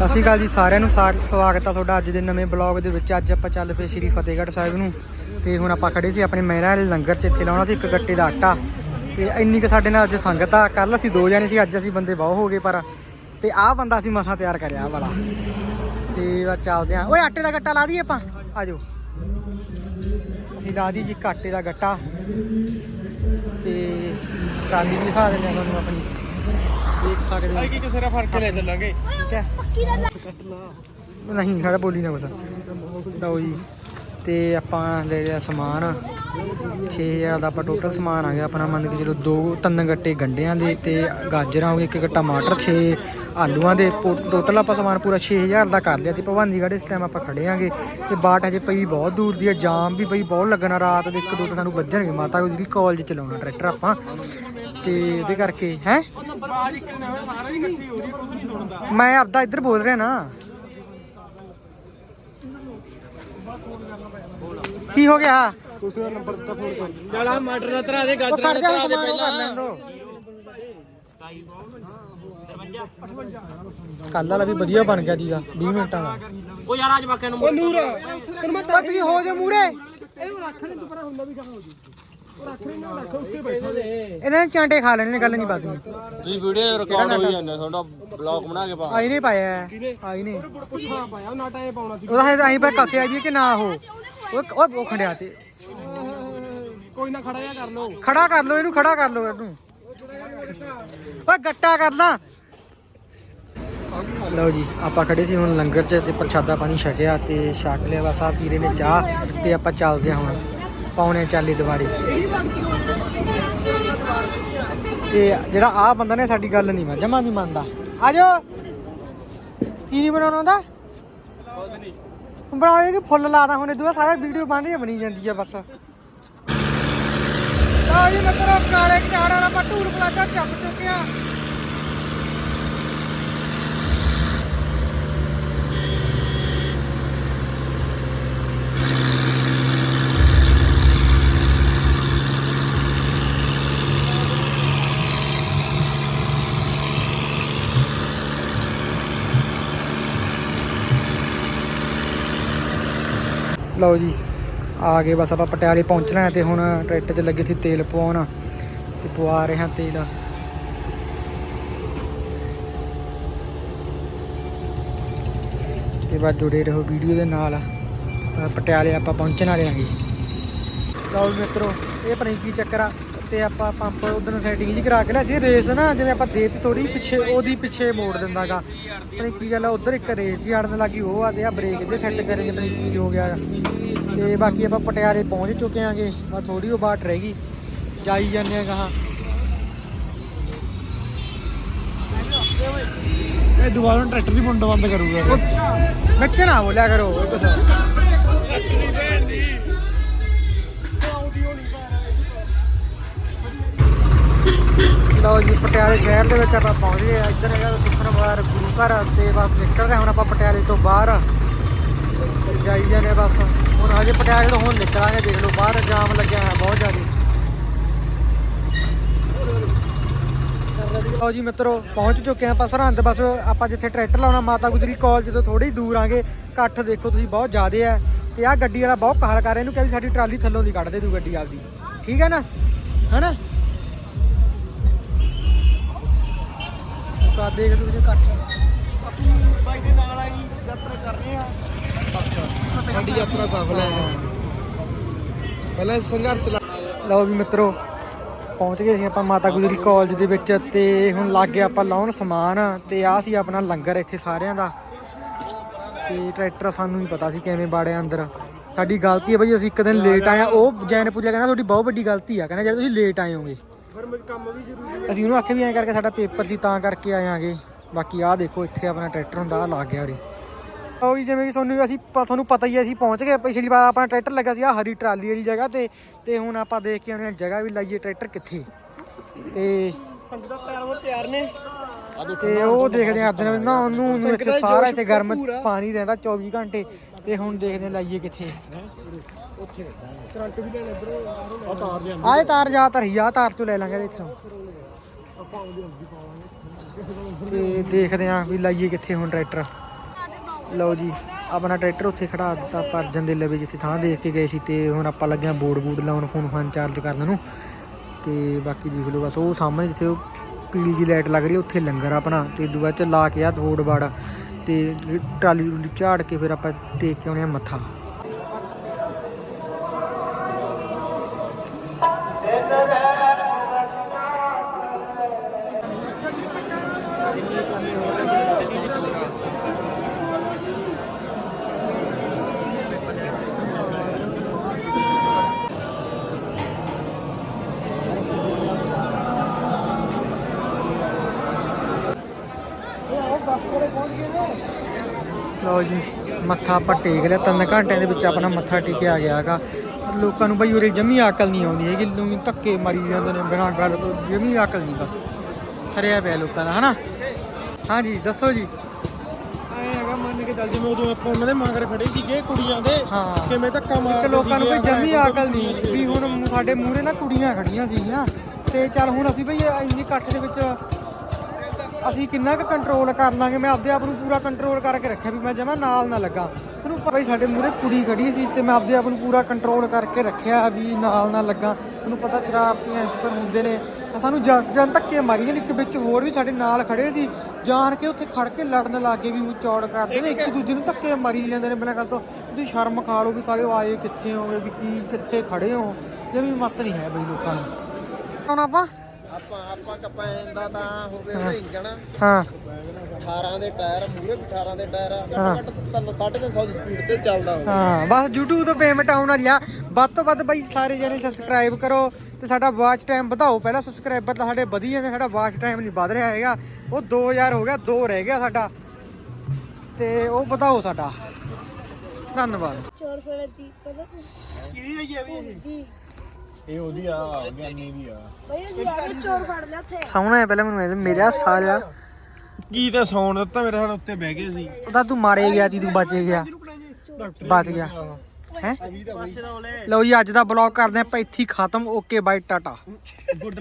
ਸਤਿ ਸ਼੍ਰੀ ਅਕਾਲ ਜੀ, ਸਾਰਿਆਂ ਨੂੰ ਸਾ- ਸਵਾਗਤ ਆ ਤੁਹਾਡਾ ਅੱਜ ਦੇ ਨਵੇਂ ਬਲੌਗ ਦੇ ਵਿੱਚ। ਅੱਜ ਆਪਾਂ ਚੱਲ ਪਏ ਸ਼੍ਰੀ ਫਤਿਹਗੜ੍ਹ ਸਾਹਿਬ ਨੂੰ ਤੇ ਹੁਣ ਆਪਾਂ ਖੜੇ ਸੀ ਆਪਣੇ ਮਹਿਰਾ ਵਾਲੇ ਲੰਗਰ 'ਚ, ਇੱਥੇ ਲਾਉਣਾ ਸੀ ਇੱਕ ਗੱਟੇ ਦਾ ਆਟਾ। ਤੇ ਇੰਨੀ ਕੁ ਸਾਡੇ ਨਾਲ ਅੱਜ ਸੰਗਤ ਆ। ਕੱਲ ਅਸੀਂ ਦੋ ਜਣੇ ਸੀ, ਅੱਜ ਅਸੀਂ ਬੰਦੇ ਬਹੁਤ ਹੋ ਗਏ ਪਰ ਤੇ ਆਹ ਬੰਦਾ ਅਸੀਂ ਮਸਾਂ ਤਿਆਰ ਕਰਿਆ ਆਹ ਵਾਲਾ। ਤੇ ਬਸ ਚੱਲਦੇ ਆ। ਓਏ, ਆਟੇ ਦਾ ਗੱਟਾ ਲਾ ਦਈਏ ਆਪਾਂ। ਆਜੋ ਅਸੀਂ ਲਾ ਦੀ ਜੀ ਇੱਕ ਆਟੇ ਦਾ ਗੱਟਾ। ਤੇ ਟਰਾਲੀ ਵੀ ਦਿਖਾ ਦਿੰਦੇ ਆ ਤੁਹਾਨੂੰ ਆਪਣੀ। ਦੇਖ ਸਕਦੇ ਹੋ। ਕੀ ਕਿਸੇ ਦਾ ਫ਼ਰਕ ਲੈ ਚੱਲਾਂਗੇ। ਠੀਕ ਹੈ। ਨਹੀਂ ਸਾਡਾ ਬੋਲੀ ਨਾ ਬਤਾ ਲਓ ਜੀ ਤੇ ਆਪਾਂ ਲੈ ਲਿਆ ਸਮਾਨ। 6000 ਦਾ ਆਪਾਂ ਟੋਟਲ ਸਮਾਨ ਆ ਗਿਆ ਆਪਣਾ ਮੰਨ ਕੇ ਚਲੋ ਦੋ ਤਿੰਨ ਗੱਟੇ ਗੰਡਿਆਂ ਦੇ ਤੇ ਗਾਜਰਾਂ ਹੋ ਗਏ ਇੱਕ ਗੱਟਾ ਟਮਾਟਰ 6 ਆਲੂਆਂ ਦੇ। ਟੋਟਲ ਆਪਾਂ ਸਮਾਨ ਪੂਰਾ 6000 ਦਾ ਕਰ ਲਿਆ ਤੇ ਭਵਾਨੀਗੜ੍ਹ ਇਸ ਟਾਈਮ ਆਪਾਂ ਖੜੇ ਆਂਗੇ। ਤੇ ਬਾਟ ਹਜੇ ਪਈ ਬਹੁਤ ਦੂਰ ਦੀ ਹੈ ਜਾਮ ਵੀ ਪਈ ਬਹੁਤ ਲੱਗਣਾ ਰਾਤ ਦੇ ਇੱਕ ਦੋ ਤਾਂ ਸਾਨੂੰ ਵੱਜਣਗੇ। ਮਾਤਾ ਗੁਜਰੀ ਕਾਲਜ ਚਲਾਉਣਾ ਟਰੈਕਟਰ ਆਪਾਂ। ਤੇ ਉਹਦੇ ਕਰਕੇ ਹੈ? ਬਾਜ ਇੱਕ ਨਾ ਸਾਰਾ ਹੀ ਇਕੱਠੀ ਹੋ ਰਹੀ ਕੁਝ ਨਹੀਂ ਸੁਣਦਾ ਮੈਂ ਆਪਦਾ ਇੱਧਰ ਬੋਲ ਰਿਹਾ ਨਾ। ਕੀ ਹੋ ਗਿਆ? ਤੁਸੀਂ ਦਾ ਨੰਬਰ ਦਿੱਤਾ ਫੋਨ ਕਰ ਚਲ ਆ ਮਟਰ ਦਾ ਤਰਾ ਦੇ ਉਹ ਕਰ ਜਾ ਸਮਾਨ ਉਹ ਕਰ ਲੈਣ ਦੋ। ਕੱਲ ਵਾਲਾ ਵੀ ਵਧੀਆ ਬਣ ਗਿਆ ਜੀਗਾ 20 ਮਿੰਟਾਂ ਦਾ ਉਹ ਯਾਰ ਅੱਜ ਬਾਕਿਆਂ ਨੂੰ ਉਹ ਨੂਰ ਤੈਨੂੰ ਮੈਂ ਹੋ ਜਾ ਮੂਰੇ ਇਹਨੂੰ ਰੱਖ ਨਹੀਂ ਦੁਪਰਾ ਹੁੰਦਾ ਵੀ ਕਹਾਂ ਹੋ ਜੀ ਇਹਨਾਂ ਨੇ ਚਾਂਟੇ ਖਾ ਲੈਣੇ ਗੱਲ ਨਹੀਂ ਬਾਤ ਤੁਸੀਂ ਵੀਡੀਓ ਰਿਕਾਰਡ ਹੋਈ ਜਾਂਦੇ ਤੁਹਾਡਾ ਬਲੌਗ ਬਣਾ ਕੇ ਪਾ ਆਈ ਨਹੀਂ ਪਾਇਆ ਹੈ। ਆਈ ਨਹੀਂ। ਪੁੱਠਾ ਪਾਇਆ ਨਾਟਾ ਇਹ ਪਾਉਣਾ ਸੀ ਉਹਦਾ ਹੈ ਆਈ ਪਾ ਕਸਿਆ ਵੀ ਕਿ ਨਾ ਹੋ ਉਹ ਉਹ ਉਹ ਖੜਿਆ ਤੇ। ਕੋਈ ਨਾ ਖੜਾ ਜਾ ਕਰ ਲੋ ਖੜਾ ਕਰ ਲਓ ਇਹਨੂੰ ਖੜਾ ਕਰ ਲਓ ਇਹਨੂੰ। ਓਏ ਗੱਟਾ ਕਰ ਲਾ। ਲਓ ਜੀ ਆਪਾਂ ਖੜੇ ਸੀ ਹੁਣ ਲੰਗਰ 'ਚ ਤੇ ਪ੍ਰਸ਼ਾਦਾ ਪਾਣੀ ਛਕਿਆ ਤੇ ਛਕ ਲਿਆ ਵਾ ਸਾਹਿਬ ਪੀਰੇ ਨੇ ਚਾਹ ਤੇ ਆਪਾਂ ਚੱਲਦੇ ਹਾਂ ਹੁਣ ਪੌਣੇ ਚਾਲੀ ਦੁਬਾਰੇ ਤੇ ਜਿਹੜਾ ਆ ਬੰਦਾ ਨੇ ਸਾਡੀ ਗੱਲ ਨਹੀਂ ਮੈਂ ਜਮਾ ਵੀ ਮੰਨਦਾ। ਆ ਜਾਓ ਕੀ ਨਹੀਂ ਬਣਾਉਣਾ ਹੁੰਦਾ? ਬਣਾਓ ਕਿ ਫੁੱਲ ਲਾਦਾ ਹੁਣ ਇਦੋਂ ਸਾਰਾ ਵੀਡੀਓ ਬਣ ਰਹੀ ਬਣੀ ਜਾਂਦੀ ਆ ਬਸ। ਤਾਂ ਜੀ ਮਤਲਬ ਕਾਲੇ ਚਾੜਾ ਆਪਾਂ ਢੂਰ ਪਲਾਜ਼ਾ ਚੱਪ ਚੁੱਕੇ ਆ। ਲਓ ਜੀ, ਆ ਗਏ ਬਸ ਆਪਾਂ ਪਟਿਆਲੇ ਪਹੁੰਚਣਾ ਹੈ ਤੇ ਹੁਣ ਟਰੈਕਟਰ 'ਚ ਲੱਗੇ ਸੀ ਤੇਲ ਪਵਾਉਣ ਤੇ ਪਵਾ ਰਹੇ ਹਾਂ ਤੇਲ। ਤੇ ਬਾਅਦ ਜੁੜੇ ਰਹੋ ਵੀਡੀਓ ਦੇ ਨਾਲ। ਪਟਿਆਲੇ ਆਪਾਂ ਪਹੁੰਚਣ ਵਾਲੇ ਆਂਗੇ ਲਓ ਜੀ ਮਿੱਤਰੋ, ਇਹ ਪਤਾ ਕੀ ਚੱਕਰ ਆ? ਤੇ ਆਪਾਂ ਪੰਪ ਉਧਰ ਸੈਟਿੰਗ ਜੀ ਕਰਾ ਕੇ ਲਿਆ ਸੀ ਰੇਸ ਨਾ ਜਿਵੇਂ ਆਪਾਂ ਦੇਤੀ ਥੋੜੀ ਪਿੱਛੇ ਉਹਦੀ ਪਿੱਛੇ ਮੋੜ ਦਿੰਦਾਗਾ। ਨੀ ਕੀ ਗੱਲ ਆ ਉਧਰ ਇੱਕ ਰੇਸ ਜੀ ਆੜਨ ਲੱਗੀ ਉਹ ਆ ਤੇ ਆ ਬ੍ਰੇਕ ਜੇ ਸੈੱਟ ਕਰੇ ਜਿਵੇਂ ਕੀ ਹੋ ਗਿਆ। ਤੇ ਬਾਕੀ ਆਪਾਂ ਪਟਿਆਲੇ ਪਹੁੰਚ ਚੁੱਕੇ ਆਂਗੇ ਬਸ ਥੋੜੀ ਉਹ ਬਾਟ ਰਹਿ ਗਈ ਜਾਈ ਜਾਂਦੇ ਆ ਗਾਹਾਂ। ਇਹ ਦੁਬਾਰਾ ਟਰੈਕਟਰ ਦੀ ਮੁੰਡਾ ਬੰਦ ਕਰੂਗਾ। ਵਿੱਚ ਨਾ ਬੋਲਿਆ ਕਰੋ ਇਹ ਕੁਛ ਲਓ ਜੀ, ਪਟਿਆਲੇ ਸ਼ਹਿਰ ਦੇ ਵਿੱਚ ਆਪਾਂ ਪਹੁੰਚ ਗਏ ਆ। ਇੱਧਰ ਹੈਗਾ ਸੁਖਨਵਾਰ ਗੁਰੂ ਘਰ ਤੇ ਬਸ ਨਿਕਲ ਰਹੇ ਹੁਣ ਆਪਾਂ ਪਟਿਆਲੇ ਤੋਂ ਬਾਹਰ। ਜਾਈ ਜਾਂਦੇ ਬਸ। ਹੁਣ ਹਜੇ ਪਟਿਆਲੇ ਤੋਂ ਹੁਣ ਨਿਕਲਾਂਗੇ, ਦੇਖ ਲਓ, ਬਾਹਰ ਜਾਮ ਲੱਗਿਆ ਹੋਇਆ ਬਹੁਤ ਜ਼ਿਆਦਾ। ਲਓ ਜੀ ਮਿੱਤਰੋ, ਪਹੁੰਚ ਚੁੱਕੇ ਆ ਆਪਾਂ ਸਰਹੰਦ। ਬਸ ਆਪਾਂ ਜਿੱਥੇ ਟਰੈਕਟਰ ਲਾਉਣਾ, ਮਾਤਾ ਗੁਜਰੀ ਕਾਲਜ ਤੋਂ ਥੋੜੀ ਦੂਰ ਆਂਗੇ। ਇਕੱਠ ਦੇਖੋ ਤੁਸੀਂ, ਬਹੁਤ ਜ਼ਿਆਦੇ ਆ। ਤੇ ਆਹ ਗੱਡੀ ਵਾਲਾ ਬਹੁਤ ਕਾਹਲ ਕਰ ਰਿਹਾ ਇਹਨੂੰ ਕਹਿੰਦੀ ਸਾਡੀ ਟਰਾਲੀ ਥੱਲੋਂ ਦੀ ਕੱਢ ਦੇ ਤੂੰ ਗੱਡੀ ਆਪਦੀ। ਠੀਕ ਹੈ ਨਾ? ਹੈਨਾ ਦੇਖ ਤੂੰ ਜੇ ਇਕੱਠ ਅਸੀਂ ਬਾਈ ਦੇ ਨਾਲ ਆਈ ਯਾਤਰਾ ਕਰ ਰਹੇ ਹਾਂ ਸਾਡੀ ਯਾਤਰਾ ਸਫਲ ਹੈ। ਪਹਿਲਾਂ ਸੰਘਰਸ਼ ਲਓ ਵੀ ਮਿੱਤਰੋ ਪਹੁੰਚ ਗਏ ਸੀ ਆਪਾਂ ਮਾਤਾ ਗੁਜਰੀ ਕਾਲਜ ਦੇ ਵਿੱਚ ਤੇ ਹੁਣ ਲੱਗ ਗਿਆ ਆਪਾਂ ਲਾਉਣ ਸਮਾਨ ਤੇ ਆਹ ਸੀ ਆਪਣਾ ਲੰਗਰ ਇੱਥੇ ਸਾਰਿਆਂ ਦਾ। ਤੇ ਟਰੈਕਟਰ ਸਾਨੂੰ ਨਹੀਂ ਪਤਾ ਸੀ ਕਿਵੇਂ ਬਾੜਿਆ ਅੰਦਰ। ਸਾਡੀ ਗਲਤੀ ਹੈ ਬਈ ਅਸੀਂ ਇੱਕ ਦਿਨ ਲੇਟ ਆਏ ਆ। ਉਹ ਜੈਨ ਪੂਜਾ ਕਹਿੰਦਾ ਤੁਹਾਡੀ ਬਹੁਤ ਵੱਡੀ ਗਲਤੀ ਆ। ਕਹਿੰਦਾ ਜਦ ਤੁਸੀਂ ਲੇਟ ਆਏ ਹੋਗੇ। ਫਿਰ ਮੇਰੇ ਕੰਮ ਵੀ ਜ਼ਰੂਰੀ ਹੈ ਅਸੀਂ ਉਹਨੂੰ ਆਖਿਆ ਵੀ ਐਂ ਕਰਕੇ ਸਾਡਾ ਪੇਪਰ ਸੀ ਤਾਂ ਕਰਕੇ ਆਏ ਆਂਗੇ। ਬਾਕੀ ਆਹ ਦੇਖੋ ਇੱਥੇ ਆਪਣਾ ਟਰੈਕਟਰ ਹੁੰਦਾ ਆ ਲੱਗ ਗਿਆ ਉਰੇ। ਉਹ ਵੀ ਜਿਵੇਂ ਕਿ ਤੁਹਾਨੂੰ ਅਸੀਂ ਪ- ਤੁਹਾਨੂੰ ਪਤਾ ਹੀ ਹੈ ਅਸੀਂ ਪਹੁੰਚ ਗਏ। ਪਿਛਲੀ ਵਾਰ ਆਪਣਾ ਟਰੈਕਟਰ ਲੱਗਾ ਸੀ ਆ ਹਰੀ ਟਰਾਲੀ ਵਾਲੀ ਜਗ੍ਹਾ ਤੇ। ਤੇ ਹੁਣ ਆਪਾਂ ਦੇਖ ਕੇ ਆਉਂਦੇ ਹਾਂ ਜਗ੍ਹਾ ਵੀ ਲਾਈਏ ਟਰੈਕਟਰ ਕਿੱਥੇ। ਤੇ ਸੰਗਤਾਂ ਪੈਰ ਉਹ ਤਿਆਰ ਨੇ। ਤੇ ਉਹ ਦੇਖਦੇ ਆ ਦਿਨ ਨਾ ਉਹਨੂੰ ਇੱਥੇ ਸਾਰਾ ਇੱਥੇ ਗਰਮ ਪਾਣੀ ਰਹਿੰਦਾ 24 ਘੰਟੇ। ਤੇ ਹੁਣ ਦੇਖਦੇ ਹਾਂ ਲਾਈਏ ਕਿੱਥੇ। ਕਰੰਟ ਵੀ ਲੈਣ ਇਧਰੋਂ ਆ ਤਾਰ ਦੇ ਆਹ ਇਹ ਤਾਰ ਜਾ ਧਰੀ ਆ ਤਾਰ ਤੋਂ ਲੈ ਲਾਂਗੇ ਇੱਥੋਂ। ਆਪਾਂ ਉਹਦੀ ਅੱਗੇ ਪਾਵਾਂਗੇ। ਤੇ ਦੇਖਦੇ ਆਂ ਵੀ ਲਾਈਏ ਕਿੱਥੇ ਹੁਣ ਟਰੈਕਟਰ। ਲਓ ਜੀ ਆਪਣਾ ਟਰੈਕਟਰ ਉੱਥੇ ਖੜਾ ਦਿੱਤਾ ਆਪਾਂ ਅਰਜਨ ਦੇ ਲਵੇ ਜਿੱਥੇ ਥਾਂ ਦੇਖ ਕੇ ਗਏ ਸੀ ਤੇ ਹੁਣ ਆਪਾਂ ਲੱਗਿਆ ਬੋਰਡ ਬੂਡ ਲਾਉਣ ਫੋਨ ਫਾਨ ਚਾਰਜ ਕਰਨ ਨੂੰ। ਤੇ ਬਾਕੀ ਦੇਖ ਲਓ ਬਸ ਉਹ ਸਾਹਮਣੇ ਜਿੱਥੇ ਉਹ ਪੀਲੀ ਜੀ ਲਾਈਟ ਲੱਗ ਰਹੀ ਉੱਥੇ ਲੰਗਰ ਆਪਣਾ ਤੇ ਦੂਆ ਚ ਲਾ ਕੇ ਆ ਬੋਰਡ ਬਾੜ। ਤੇ ਟਰਾਲੀ ਟਰੂਲੀ ਝਾੜ ਕੇ ਫਿਰ ਆਪਾਂ ਟੇਕ ਕੇ ਆਉਣੇ ਆ ਮੱਥਾ। ਲਓ ਜੀ ਮੱਥਾ ਆਪਾਂ ਟੇਕ ਲਿਆ ਤਿੰਨ ਘੰਟਿਆਂ ਦੇ ਵਿੱਚ ਆਪਣਾ ਮੱਥਾ ਟੇਕਿਆ ਗਿਆ ਹੈਗਾ। ਲੋਕਾਂ ਨੂੰ ਬਈ ਉਰੇ ਜਮੀ ਅਕਲ ਨਹੀਂ ਆਉਂਦੀ ਹੈਗੀ ਲੋਕ ਧੱਕੇ ਮਾਰੀ ਜਾਂਦੇ ਨੇ ਬਿਨਾਂ ਗੱਲ ਤੋਂ ਜਮੀ ਅਕਲ ਨਹੀਂ ਬਸ ਸਰਿਆ ਪਿਆ ਲੋਕਾਂ ਦਾ ਹਨਾ? ਹਾਂਜੀ ਦੱਸੋ ਜੀ। ਐ ਹੈਗਾ ਮੰਨ ਕੇ ਚੱਲ ਜਿਵੇਂ ਉਦੋਂ ਆਪਾਂ ਉਹਨਾਂ ਦੇ ਮਗਰ ਖੜੇ ਸੀਗੇ ਕੁੜੀਆਂ ਦੇ ਹਾਂ। ਕਿਵੇਂ ਧੱਕਾ ਮਾਰਦੇ ਲੋਕਾਂ ਨੂੰ ਕੋਈ ਜਮੀ ਅਕਲ ਨਹੀਂ ਵੀ ਹੁਣ ਸਾਡੇ ਮੂਹਰੇ ਨਾ ਕੁੜੀਆਂ ਖੜੀਆਂ ਸੀਗੀਆਂ ਤੇ ਚੱਲ ਹੁਣ ਅਸੀਂ ਬਈ ਇੰਨੀ ਇਕੱਠ ਦੇ ਵਿੱਚ ਅਸੀਂ ਕਿੰਨਾ ਕੁ ਕੰਟਰੋਲ ਕਰ ਲਾਂਗੇ, ਮੈਂ ਆਪਦੇ ਆਪ ਨੂੰ ਪੂਰਾ ਕੰਟਰੋਲ ਕਰਕੇ ਰੱਖਿਆ ਵੀ ਮੈਂ ਜਮਾ ਨਾਲ ਨਾ ਲੱਗਾ। ਤੈਨੂੰ ਪਤਾ ਹੀ ਸਾਡੇ ਮੂਹਰੇ ਕੁੜੀ ਖੜੀ ਸੀ ਤੇ ਮੈਂ ਆਪਦੇ ਆਪ ਨੂੰ ਪੂਰਾ ਕੰਟਰੋਲ ਕਰਕੇ ਰੱਖਿਆ ਵੀ ਨਾਲ ਨਾ ਲੱਗਾ। ਮੈਨੂੰ ਪਤਾ ਸ਼ਰਾਰਤੀਆਂ ਅਕਸਰ ਹੁੰਦੇ ਨੇ। ਤਾਂ ਸਾਨੂੰ ਜਨ ਧੱਕੇ ਮਾਰੀਆਂ ਨੇ, ਇੱਕ ਵਿੱਚ ਹੋਰ ਵੀ ਸਾਡੇ ਨਾਲ ਖੜੇ ਸੀ। ਜਾਣ ਕੇ ਉੱਥੇ ਖੜ ਕੇ ਲੜਨ ਲੱਗੇ ਵੀ ਉਹ ਚੌੜ ਕਰਦੇ ਨੇ, ਇੱਕ ਦੂਜੇ ਨੂੰ ਧੱਕੇ ਮਾਰੀ ਜਾਂਦੇ ਨੇ। ਬਿਨਾਂ ਗੱਲ ਤੋਂ ਤੁਸੀਂ ਸ਼ਰਮ ਖਾ ਲਓ ਵੀ ਸਾਰੇ ਆਏ ਕਿੱਥੇ ਹੋਵੇ ਵੀ ਕੀ ਕਿੱਥੇ ਖੜੇ ਹੋ। ਜਮੀ ਮੱਤ ਨਹੀਂ ਹੈ ਬਈ ਲੋਕਾਂ ਨੂੰ। ਹੁਣ ਆਪਾਂ ਆਪਾਂ ਆਪਾਂ ਕਪੈਨ ਦਾ ਤਾਂ ਹੋ। ਗਿਆ ਇੰਜਣ ਹਾਂ। 18 ਦੇ ਟਾਇਰ ਮੂਰੇ 18 ਦੇ ਟਾਇਰ ਹਾਂ। ਘੱਟ ਘੱਟ 350 ਦੀ ਸਪੀਡ ਤੇ ਚੱਲਦਾ ਹਾਂ ਬਸ YouTube ਤੋਂ ਪੇਮੈਂਟ ਆਉਣ ਵਾਲੀ ਆ। ਵੱਧ ਤੋਂ ਵੱਧ ਬਾਈ ਸਾਰੇ ਜਣੇ ਸਬਸਕ੍ਰਾਈਬ ਕਰੋ ਤੇ ਸਾਡਾ ਵਾਚ ਟਾਈਮ ਵਧਾਓ। ਪਹਿਲਾਂ ਸਬਸਕ੍ਰਾਈਬਰ ਤਾਂ ਸਾਡੇ ਵਧੀ ਜਾਂਦੇ ਸਾਡਾ ਵਾਚ ਟਾਈਮ ਨਹੀਂ ਵਧ ਰਿਹਾ ਹੈਗਾ। ਉਹ 2000 ਹੋ ਗਿਆ 2 ਰਹਿ ਗਿਆ ਸਾਡਾ। ਤੇ ਉਹ ਵਧਾਓ ਸਾਡਾ। ਧੰਨਵਾਦ। ਚੋਰ ਫੜੇ ਦੀ ਪਤਾ ਕੀ ਹੈ ਇਹ? ਵੀ ਇਹ ਉਹਦੀ ਆ ਗਿਆਨੀ ਦੀ ਆ। ਬਈ ਅਸੀਂ ਆ ਕੇ ਚੋਰ ਫੜ ਲਿਆ ਉੱਥੇ। ਸਾਹਮਣੇ ਪਹਿਲਾਂ ਮੈਨੂੰ ਇਹ ਮੇਰਾ ਸਾਲਿਆ। ਕੀ ਤਾਂ ਸੌਣ ਦਿੱਤਾ ਮੇਰੇ ਨਾਲ ਉੱਤੇ ਬਹਿ ਗਏ ਸੀ। ਉਹਦਾ ਤੂੰ ਮਾਰੇ ਗਿਆ ਤੀ ਤੂੰ ਬਚ ਗਿਆ। ਬਚ ਗਿਆ। ਹੈ? ਲਓ ਜੀ ਅੱਜ ਦਾ ਬਲੌਗ ਕਰਦੇ ਆਪਾਂ ਇੱਥੇ ਖਤਮ। Okay bye tata.